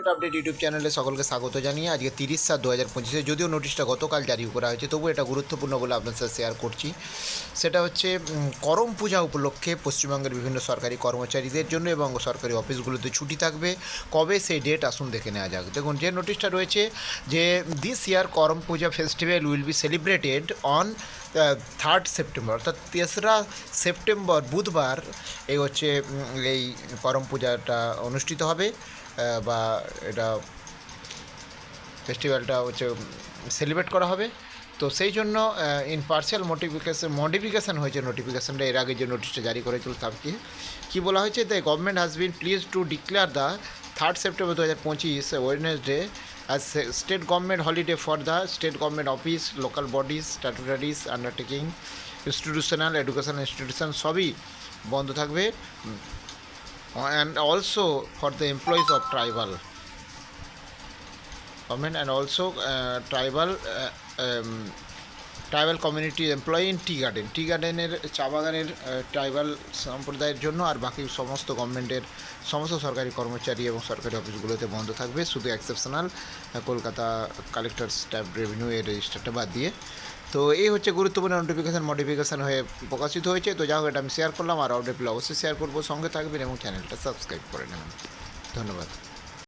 Government update YouTube চ্যানেলে সকলকে স্বাগত জানিয়ে আজকে তিরিশ সাত দু হাজার পঁচিশে যদিও নোটিশটা গতকাল জারি করা হয়েছে তবু এটা গুরুত্বপূর্ণ বলে আপনার সাথে শেয়ার করছি। সেটা হচ্ছে করম পূজা উপলক্ষে পশ্চিমবঙ্গের বিভিন্ন সরকারি কর্মচারীদের জন্য এবং সরকারি অফিসগুলোতে ছুটি থাকবে। কবে সেই ডেট আসুন দেখে নেওয়া যাক। দেখুন, যে নোটিশটা রয়েছে যে this year Karam Puja festival will be celebrated on third September অর্থাৎ তেসরা সেপ্টেম্বর বুধবার এই হচ্ছে এই করম পূজাটা অনুষ্ঠিত হবে বা এটা ফেস্টিভ্যালটা হচ্ছে সেলিব্রেট করা হবে। তো সেই জন্য ইন পার্সিয়াল মোটিফিকেশন মডিফিকেশন হয়েছে নোটিফিকেশনটা এর আগে যে নোটিশটা জারি করেছিল তাকে কী বলা হয়েছে? The government has been pleased to declare the third September দু হাজার পঁচিশ Wednesday as state government holiday for the state government office local bodies statutories undertaking institutional education institution সবই বন্ধ থাকবে। And also for the employees of tribal government and also uh, tribal uh, um, tribal community employee in tea garden tea গার্ডেনের চা বাগানের tribal সম্প্রদায়ের জন্য আর বাকি সমস্ত গভর্নমেন্টের সমস্ত সরকারি কর্মচারী এবং সরকারি অফিসগুলোতে বন্ধ থাকবে শুধু exceptional Kolkata collector stamp revenue এর রেজিস্টারটা বাদ দিয়ে তো এই হচ্ছে গুরুত্বপূর্ণ নোটিফিকেশান মডিফিকেশান হয়ে প্রকাশিত হয়েছে। তো যা হোক এটা আমি শেয়ার করলাম আর পেলে অবশ্যই শেয়ার করব। সঙ্গে থাকবেন এবং চ্যানেলটা সাবস্ক্রাইব করে নেবেন। ধন্যবাদ।